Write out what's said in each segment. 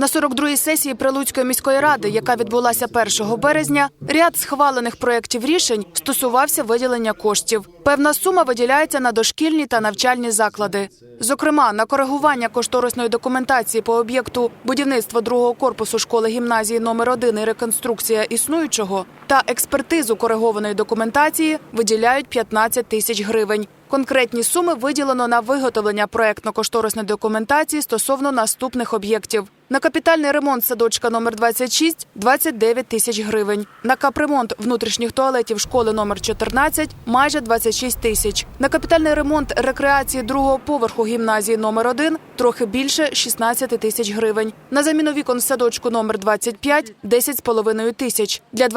На 42-й сесії Прилуцької міської ради, яка відбулася 1 березня, ряд схвалених проєктів рішень стосувався виділення коштів. Певна сума виділяється на дошкільні та навчальні заклади. Зокрема, на коригування кошторисної документації по об'єкту будівництва другого корпусу школи гімназії номер 1 і реконструкція існуючого та експертизу коригованої документації виділяють 15 тисяч гривень. Конкретні суми виділено на виготовлення проектно-кошторисної документації стосовно наступних об'єктів. На капітальний ремонт садочка номер 26 – 29 тисяч гривень. На капремонт внутрішніх туалетів школи номер 14 – майже 26 тисяч. На капітальний ремонт рекреації другого поверху гімназії номер 1 – трохи більше 16 тисяч гривень. На заміну вікон в садочку номер 25 – 10,5 тисяч. Для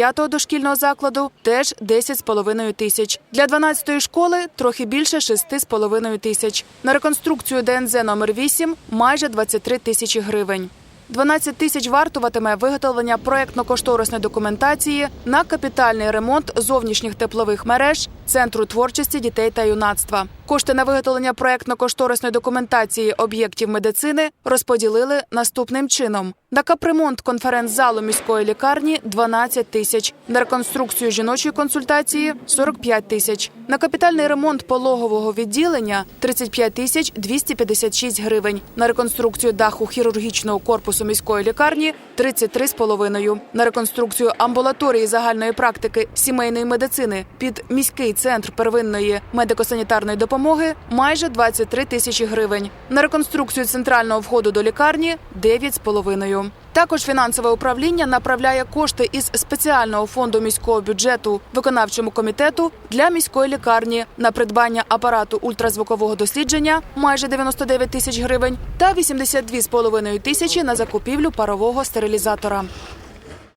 29-го дошкільного закладу – теж 10,5 тисяч. Для 12-ї школи – трохи більше 6,5 тисяч. На реконструкцію ДНЗ номер 8 – майже 23 тисячі гривень. 12 тисяч вартуватиме виготовлення проєктно-кошторисної документації на капітальний ремонт зовнішніх теплових мереж Центру творчості дітей та юнацтва. Кошти на виготовлення проєктно-кошторисної документації об'єктів медицини розподілили наступним чином: на капремонт конференц-залу міської лікарні 12 тисяч, на реконструкцію жіночої консультації 45 тисяч, на капітальний ремонт пологового відділення 35 тисяч 256 гривень, на реконструкцію даху хірургічного корпусу міської лікарні 33,5, на реконструкцію амбулаторії загальної практики сімейної медицини під міський центр первинної медико-санітарної допомоги майже 23 тисячі гривень, на реконструкцію центрального входу до лікарні 9,5. Також фінансове управління направляє кошти із спеціального фонду міського бюджету виконавчому комітету для міської лікарні на придбання апарату ультразвукового дослідження майже 99 тисяч гривень та 82,5 тисячі на закупівлю парового стерилізатора.